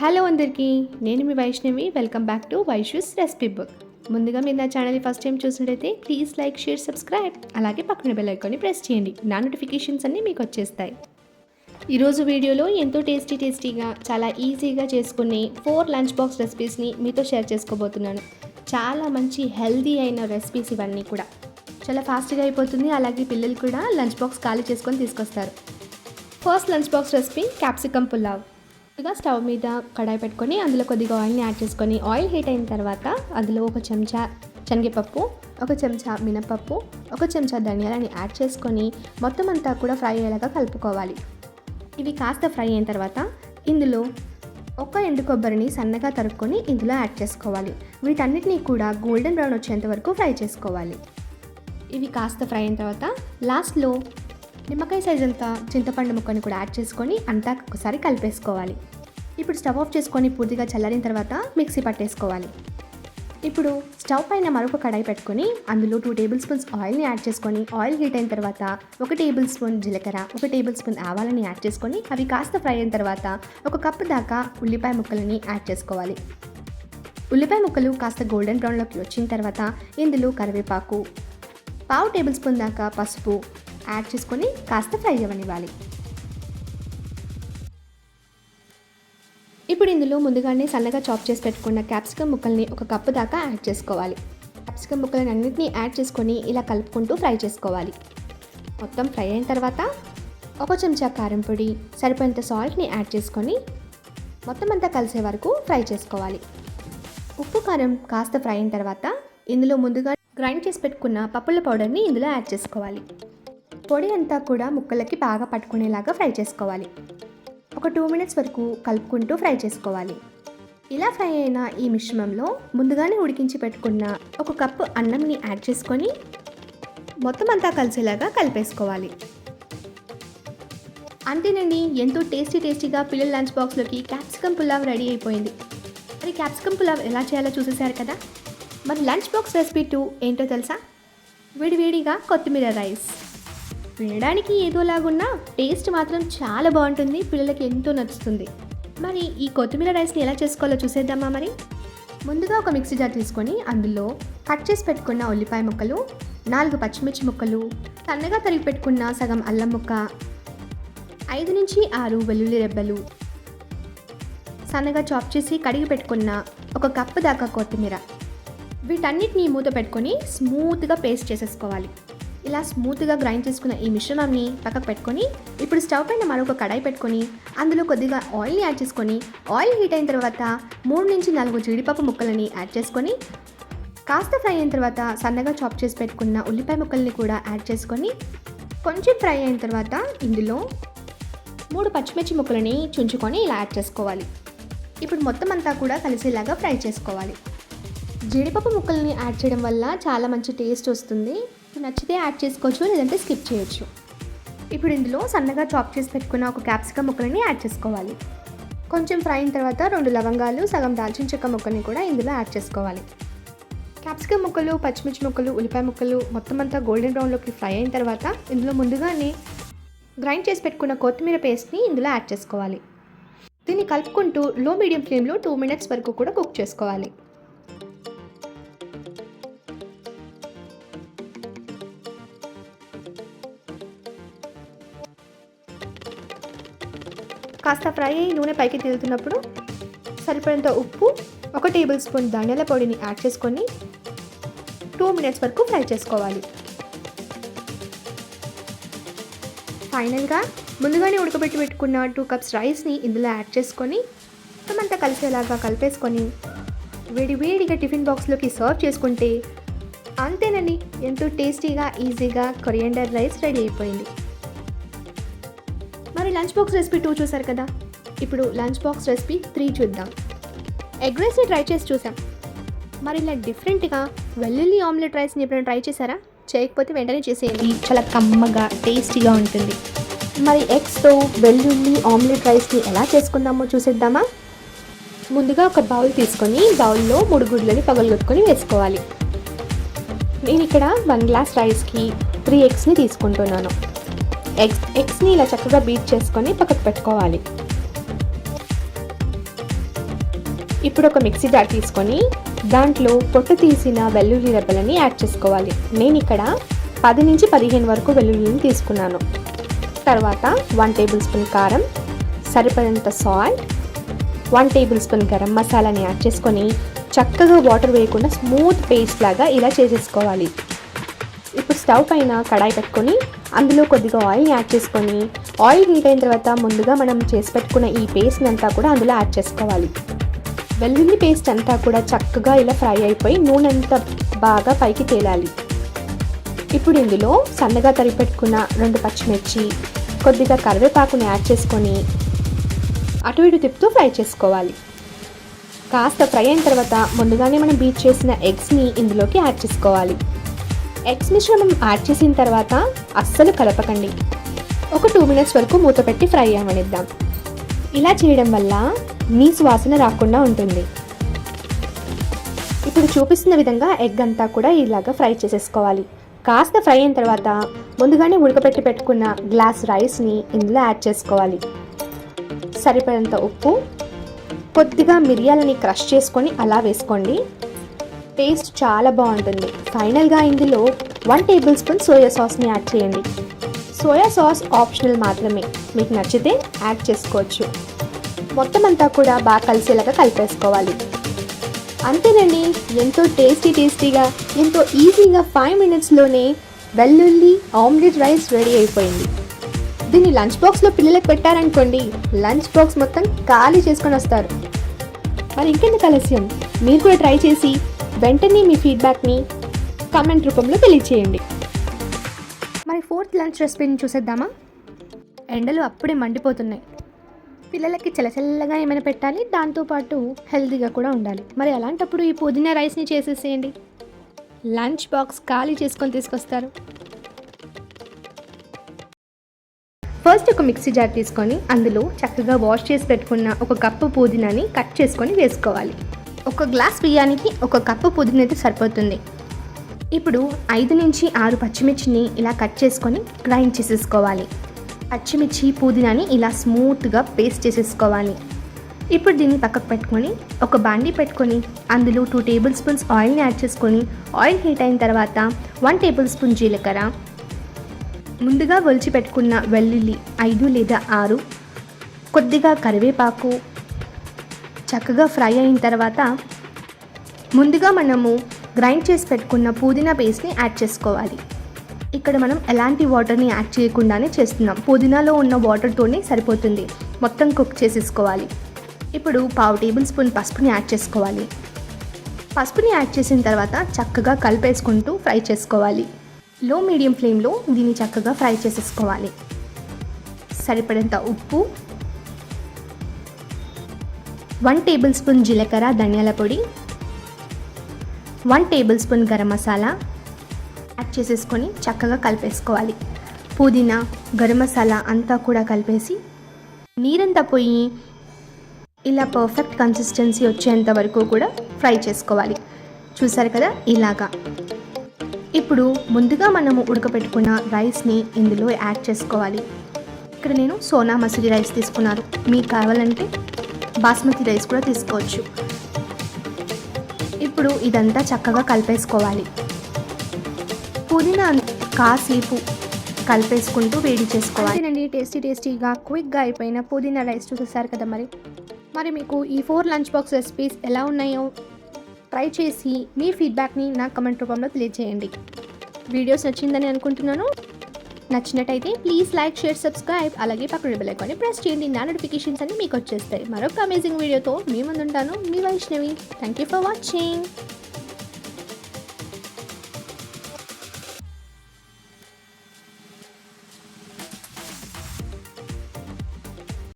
Hello అందరికీ నేను మీ Vaishnavi. Welcome back to Vaishu's recipe book ముందుగా మీరు నా ఛానల్ ఫస్ట్ టైం చూసినట్టయితే ప్లీజ్ లైక్ షేర్ సబ్స్క్రైబ్ అలాగే పక్కన బెల్ ఐకాన్ని ప్రెస్ చేయండి. నా నోటిఫికేషన్స్ అన్నీ మీకు వచ్చేస్తాయి. ఈరోజు వీడియోలో ఎంతో టేస్టీ టేస్టీగా చాలా ఈజీగా చేసుకునే ఫోర్ లంచ్ బాక్స్ రెసిపీస్ని మీతో షేర్ చేసుకోబోతున్నాను. చాలా మంచి హెల్దీ అయిన రెసిపీస్ ఇవన్నీ కూడా. చాలా ఫాస్ట్గా అయిపోతుంది. అలాగే పిల్లలు కూడా లంచ్ బాక్స్ ఖాళీ చేసుకొని తీసుకొస్తారు. First lunch box recipe capsicum pulao ముందుగా స్టవ్ మీద కడాయి పెట్టుకొని అందులో కొద్దిగా ఆయిల్ని యాడ్ చేసుకొని ఆయిల్ హీట్ అయిన తర్వాత అందులో ఒక చెంచా శనగపప్పు ఒక చెంచా మినపప్పు ఒక చెంచా ధనియాలని యాడ్ చేసుకొని మొత్తం అంతా కూడా ఫ్రై అయ్యేలాగా కలుపుకోవాలి. ఇవి కాస్త ఫ్రై అయిన తర్వాత ఇందులో ఒక ఎండు కొబ్బరిని సన్నగా తరుక్కొని ఇందులో యాడ్ చేసుకోవాలి. వీటన్నిటిని కూడా గోల్డెన్ బ్రౌన్ వచ్చేంత వరకు ఫ్రై చేసుకోవాలి. ఇవి కాస్త ఫ్రై అయిన తర్వాత లాస్ట్లో నిమ్మకాయ సైజ్ అంతా చింతపండు ముక్కని కూడా యాడ్ చేసుకొని అంతా ఒకసారి కలిపేసుకోవాలి. ఇప్పుడు స్టవ్ ఆఫ్ చేసుకొని పూర్తిగా చల్లారిన తర్వాత మిక్సీ పట్టేసుకోవాలి. ఇప్పుడు స్టవ్ పైన మరొక కడాయి పెట్టుకొని అందులో టూ టేబుల్ స్పూన్స్ ఆయిల్ని యాడ్ చేసుకొని ఆయిల్ హీట్ అయిన తర్వాత ఒక టేబుల్ స్పూన్ జీలకర్ర ఒక టేబుల్ స్పూన్ ఆవాలని యాడ్ చేసుకొని అవి కాస్త ఫ్రై అయిన తర్వాత ఒక కప్పు దాకా ఉల్లిపాయ ముక్కలని యాడ్ చేసుకోవాలి. ఉల్లిపాయ ముక్కలు కాస్త గోల్డెన్ బ్రౌన్లోకి వచ్చిన తర్వాత ఇందులో కరివేపాకు పావు టేబుల్ స్పూన్ దాకా పసుపు యాడ్ చేసుకొని కాస్త ఫ్రై అవ్వనివ్వాలి. ఇప్పుడు ఇందులో ముందుగానే సన్నగా చాప్ చేసి పెట్టుకున్న క్యాప్సికమ్ ముక్కల్ని ఒక కప్పు దాకా యాడ్ చేసుకోవాలి. క్యాప్సికమ్ ముక్కలని అన్నింటినీ యాడ్ చేసుకొని ఇలా కలుపుకుంటూ ఫ్రై చేసుకోవాలి. మొత్తం ఫ్రై అయిన తర్వాత ఒక చెంచా కారం పొడి సరిపోయేంత సాల్ట్ని యాడ్ చేసుకొని మొత్తం అంతా కలిసే వరకు ఫ్రై చేసుకోవాలి. ఉప్పు కారం కాస్త ఫ్రై అయిన తర్వాత ఇందులో ముందుగా గ్రైండ్ చేసి పెట్టుకున్న పప్పుల పౌడర్ని ఇందులో యాడ్ చేసుకోవాలి. పొడి అంతా కూడా ముక్కలకి బాగా పట్టుకునేలాగా ఫ్రై చేసుకోవాలి. ఒక టూ మినిట్స్ వరకు కలుపుకుంటూ ఫ్రై చేసుకోవాలి. ఇలా ఫ్రై అయిన ఈ మిశ్రమంలో ముందుగానే ఉడికించి పెట్టుకున్న ఒక కప్పు అన్నంని యాడ్ చేసుకొని మొత్తం అంతా కలిసేలాగా కలిపేసుకోవాలి. అంతేనండి ఎంతో టేస్టీ టేస్టీగా పిల్లల లంచ్ బాక్స్లోకి క్యాప్సికమ్ పులావ్ రెడీ అయిపోయింది. మరి క్యాప్సికమ్ పులావ్ ఎలా చేయాలో చూసేశారు కదా? మరి లంచ్ బాక్స్ రెసిపీ టూ ఏంటో తెలుసా? విడివిడిగా కొత్తిమీర రైస్. వినడానికి ఏదోలాగున్నా టేస్ట్ మాత్రం చాలా బాగుంటుంది పిల్లలకి ఎంతో నచ్చుతుంది. మరి ఈ కొత్తిమీర రైస్ని ఎలా చేసుకోవాలో చూసేద్దామా మరి? ముందుగా ఒక మిక్సీ జార్ తీసుకొని అందులో కట్ చేసి పెట్టుకున్న ఉల్లిపాయ ముక్కలు నాలుగు పచ్చిమిర్చి ముక్కలు సన్నగా తరిగి పెట్టుకున్న సగం అల్లం ముక్క ఐదు నుంచి ఆరు వెల్లుల్లి రెబ్బలు సన్నగా చాప్ చేసి కడిగి పెట్టుకున్న ఒక కప్పు దాకా కొత్తిమీర. వీటన్నిటిని మూత పెట్టుకొని స్మూత్గా పేస్ట్ చేసేసుకోవాలి. ఇలా స్మూత్గా గ్రైండ్ చేసుకున్న ఈ మిశ్రమాన్ని పక్కకు పెట్టుకొని ఇప్పుడు స్టవ్ పైన మరొక కడాయి పెట్టుకొని అందులో కొద్దిగా ఆయిల్ని యాడ్ చేసుకొని ఆయిల్ హీట్ అయిన తర్వాత మూడు నుంచి నాలుగు జీడిపప్పు ముక్కలని యాడ్ చేసుకొని కాస్త ఫ్రై అయిన తర్వాత సన్నగా చాప్ చేసి పెట్టుకున్న ఉల్లిపాయ ముక్కల్ని కూడా యాడ్ చేసుకొని కొంచెం ఫ్రై అయిన తర్వాత ఇందులో మూడు పచ్చిమిర్చి ముక్కలని చుంచుకొని ఇలా యాడ్ చేసుకోవాలి. ఇప్పుడు మొత్తం అంతా కూడా కలిసేలాగా ఫ్రై చేసుకోవాలి. జీడిపప్పు ముక్కల్ని యాడ్ చేయడం వల్ల చాలా మంచి టేస్ట్ వస్తుంది. నచ్చితే యాడ్ చేసుకోవచ్చు లేదంటే స్కిప్ చేయొచ్చు. ఇప్పుడు ఇందులో సన్నగా చాప్ చేసి పెట్టుకున్న ఒక క్యాప్సికమ్ ముక్కలని యాడ్ చేసుకోవాలి. కొంచెం ఫ్రై అయిన తర్వాత రెండు లవంగాలు సగం దాల్చిన చెక్క ముక్కల్ని కూడా ఇందులో యాడ్ చేసుకోవాలి. క్యాప్సికమ్ ముక్కలు పచ్చిమిర్చి ముక్కలు ఉల్లిపాయ ముక్కలు మొత్తం అంతా గోల్డెన్ బ్రౌన్లోకి ఫ్రై అయిన తర్వాత ఇందులో ముందుగానే గ్రైండ్ చేసి పెట్టుకున్న కొత్తిమీర పేస్ట్ని ఇందులో యాడ్ చేసుకోవాలి. దీన్ని కలుపుకుంటూ లో మీడియం ఫ్లేమ్లో టూ మినిట్స్ వరకు కూడా కుక్ చేసుకోవాలి. కాస్త ఫ్రై అయ్యి నూనె పైకి తేలుతున్నప్పుడు సరిపడంత ఉప్పు ఒక టేబుల్ స్పూన్ ధనియాల పొడిని యాడ్ చేసుకొని టూ మినిట్స్ వరకు ఫ్రై చేసుకోవాలి. ఫైనల్గా ముందుగానే ఉడకబెట్టి పెట్టుకున్న టూ కప్స్ రైస్ని ఇందులో యాడ్ చేసుకొని మొత్తమంతా కలిసేలాగా కలిపేసుకొని వేడి వేడిగా టిఫిన్ బాక్స్లోకి సర్వ్ చేసుకుంటే అంతేనండి ఎంతో టేస్టీగా ఈజీగా కొరియండర్ రైస్ రెడీ అయిపోయింది. లంచ్ బాక్స్ రెసిపీ టూ చూసారు కదా? ఇప్పుడు లంచ్ బాక్స్ రెసిపీ త్రీ చూద్దాం. ఎగ్ రైస్ని ట్రై చేసి చూసాం. మరి ఇలా డిఫరెంట్గా వెల్లుల్లి ఆమ్లెట్ రైస్ని ఎప్పుడైనా ట్రై చేశారా? చేయకపోతే వెంటనే చేసేయండి. చాలా కమ్మగా టేస్టీగా ఉంటుంది. మరి ఎగ్స్తో వెల్లుల్లి ఆమ్లెట్ రైస్ని ఎలా చేసుకుందామో చూసేద్దామా? ముందుగా ఒక బౌల్ తీసుకొని బౌల్లో మూడు గుడ్లని పగలగొట్టుకొని వేసుకోవాలి. నేను ఇక్కడ వన్ గ్లాస్ రైస్కి త్రీ ఎగ్స్ని తీసుకుంటున్నాను. ఎగ్స్ ఎగ్స్ని ఇలా చక్కగా బీట్ చేసుకొని పక్కకు పెట్టుకోవాలి. ఇప్పుడు ఒక మిక్సీ జార్ తీసుకొని దాంట్లో పొట్టు తీసిన వెల్లుల్లి రెబ్బలని యాడ్ చేసుకోవాలి. నేను ఇక్కడ పది నుంచి పదిహేను వరకు వెల్లుల్లిని తీసుకున్నాను. తర్వాత వన్ టేబుల్ స్పూన్ కారం సరిపడంత salt one tablespoon garam మసాలాని యాడ్ చేసుకొని చక్కగా వాటర్ వేయకుండా స్మూత్ పేస్ట్ లాగా ఇలా చేసేసుకోవాలి. ఇప్పుడు స్టవ్ పైన కడాయి పెట్టుకొని అందులో కొద్దిగా ఆయిల్ని యాడ్ చేసుకొని ఆయిల్ హీట్ అయిన తర్వాత ముందుగా మనం చేసి పెట్టుకున్న ఈ పేస్ట్ని అంతా కూడా అందులో యాడ్ చేసుకోవాలి. వెల్లుల్లి పేస్ట్ అంతా కూడా చక్కగా ఇలా ఫ్రై అయిపోయి నూనె అంతా బాగా పైకి తేలాలి. ఇప్పుడు ఇందులో సన్నగా తరిపెట్టుకున్న రెండు పచ్చిమిర్చి కొద్దిగా కరివేపాకుని యాడ్ చేసుకొని అటు ఇటు తిప్పుతూ ఫ్రై చేసుకోవాలి. కాస్త ఫ్రై అయిన తర్వాత ముందుగానే మనం బీట్ చేసిన ఎగ్స్ని ఇందులోకి యాడ్ చేసుకోవాలి. ఎగ్స్ మిశ్రమం యాడ్ చేసిన తర్వాత అస్సలు కలపకండి. ఒక టూ మినిట్స్ వరకు మూత పెట్టి ఫ్రై అవ్వనిద్దాం ఇలా చేయడం వల్ల మీ సువాసన రాకుండా ఉంటుంది. ఇప్పుడు చూపిస్తున్న విధంగా ఎగ్ అంతా కూడా ఇలాగా ఫ్రై చేసేసుకోవాలి. కాస్త ఫ్రై అయిన తర్వాత ముందుగానే ఉడకపెట్టి పెట్టుకున్న గ్లాస్ రైస్ని ఇందులో యాడ్ చేసుకోవాలి. సరిపడంత ఉప్పు కొద్దిగా మిరియాలని క్రష్ చేసుకొని అలా వేసుకోండి. టేస్ట్ చాలా బాగుంటుంది. ఫైనల్గా ఇందులో వన్ టేబుల్ స్పూన్ సోయా సాస్ని యాడ్ చేయండి. సోయా సాస్ ఆప్షనల్ మాత్రమే. మీకు నచ్చితే యాడ్ చేసుకోవచ్చు. మొత్తం అంతా కూడా బాగా కలిసేలాగా కలిపేసుకోవాలి. అంతేనండి ఎంతో టేస్టీ టేస్టీగా ఎంతో ఈజీగా ఫైవ్ మినిట్స్లోనే వెల్లుల్లి ఆమ్లెట్ రైస్ రెడీ అయిపోయింది. దీన్ని లంచ్ బాక్స్లో పిల్లలకు పెట్టారనుకోండి లంచ్ బాక్స్ మొత్తం ఖాళీ చేసుకొని వస్తారు. మరి ఇంకెందుకు ఆలస్యం? మీరు కూడా ట్రై చేసి వెంటనే మీ ఫీడ్బ్యాక్ని కామెంట్ రూపంలో తెలియచేయండి. మరి ఫోర్త్ లంచ్ రెసిపీని చూసేద్దామా? ఎండలు అప్పుడే మండిపోతున్నాయి. పిల్లలకి చల్లచల్లగా ఏమైనా పెట్టాలి దాంతోపాటు హెల్తీగా కూడా ఉండాలి. మరి అలాంటప్పుడు ఈ పుదీనా రైస్ని చేసేసేయండి. లంచ్ బాక్స్ ఖాళీ చేసుకొని తీసుకొస్తారు. ఫస్ట్ ఒక మిక్సీ జార్ తీసుకొని అందులో చక్కగా వాష్ చేసి పెట్టుకున్న ఒక కప్పు పుదీనాని కట్ చేసుకొని వేసుకోవాలి. ఒక గ్లాస్ బియ్యానికి ఒక కప్పు పుదీనా అయితే సరిపోతుంది. ఇప్పుడు ఐదు నుంచి ఆరు పచ్చిమిర్చిని ఇలా కట్ చేసుకొని గ్రైండ్ చేసేసుకోవాలి. పచ్చిమిర్చి పుదీనాని ఇలా స్మూత్గా పేస్ట్ చేసేసుకోవాలి. ఇప్పుడు దీన్ని పక్కకు పెట్టుకొని ఒక బాండీ పెట్టుకొని అందులో టూ టేబుల్ స్పూన్స్ ఆయిల్ని యాడ్ చేసుకొని ఆయిల్ హీట్ అయిన తర్వాత వన్ టేబుల్ స్పూన్ జీలకర్ర. ముందుగా ఒలిచి పెట్టుకున్న వెల్లుల్లి ఐదు లేదా ఆరు. కొద్దిగా కరివేపాకు చక్కగా ఫ్రై అయిన తర్వాత ముందుగా మనము గ్రైండ్ చేసి పెట్టుకున్న పుదీనా పేస్ట్ని యాడ్ చేసుకోవాలి. ఇక్కడ మనం ఎలాంటి వాటర్ని యాడ్ చేయకుండానే చేస్తున్నాం. పుదీనాలో ఉన్న వాటర్తోనే సరిపోతుంది. మొత్తం కుక్ చేసేసుకోవాలి. ఇప్పుడు పావు టేబుల్ స్పూన్ పసుపుని యాడ్ చేసుకోవాలి. పసుపుని యాడ్ చేసిన తర్వాత చక్కగా కలిపేసుకుంటూ ఫ్రై చేసుకోవాలి. లో మీడియం ఫ్లేమ్లో దీన్ని చక్కగా ఫ్రై చేసేసుకోవాలి. సరిపడేంత ఉప్పు వన్ టేబుల్ స్పూన్ జీలకర్ర ధనియాల పొడి one tablespoon garam masala add చేసేసుకొని చక్కగా కలిపేసుకోవాలి. పుదీనా గరం మసాలా అంతా కూడా కలిపేసి నీరంతా పోయి ఇలా పర్ఫెక్ట్ కన్సిస్టెన్సీ వచ్చేంత వరకు కూడా ఫ్రై చేసుకోవాలి. చూసారు కదా? ఇలాగా. ఇప్పుడు ముందుగా మనము ఉడకపెట్టుకున్న రైస్ని ఇందులో యాడ్ చేసుకోవాలి. ఇక్కడ నేను సోనా మసూరి రైస్ తీసుకున్నాను. మీకు కావాలంటే బాస్మతి రైస్ కూడా తీసుకోవచ్చు. ఇప్పుడు ఇదంతా చక్కగా కలిపేసుకోవాలి. పుదీనా కాసేపు కలిపేసుకుంటూ వేడి చేసుకోవాలి. అండి టేస్టీ టేస్టీగా క్విక్గా అయిపోయిన పుదీనా రైస్ చూసేసారు కదా మరి? మరి మీకు ఈ ఫోర్ లంచ్ బాక్స్ రెసిపీస్ ఎలా ఉన్నాయో ట్రై చేసి మీ ఫీడ్బ్యాక్ని నా కమెంట్ రూపంలో తెలియజేయండి. వీడియోస్ నచ్చిందని అనుకుంటున్నాను. నచ్చినట్టయితే ప్లీజ్ లైక్ షేర్ సబ్స్క్రైబ్ అలాగే పక్కన బెల్ ఐకాన్ని ప్రెస్ చేయండి. నా నోటిఫికేషన్స్ అన్ని మీకు వచ్చేస్తాయి. మరొక అమేజింగ్ వీడియోతో మీ ముందుంటాను. మీ Vaishnavi. Thank you for watching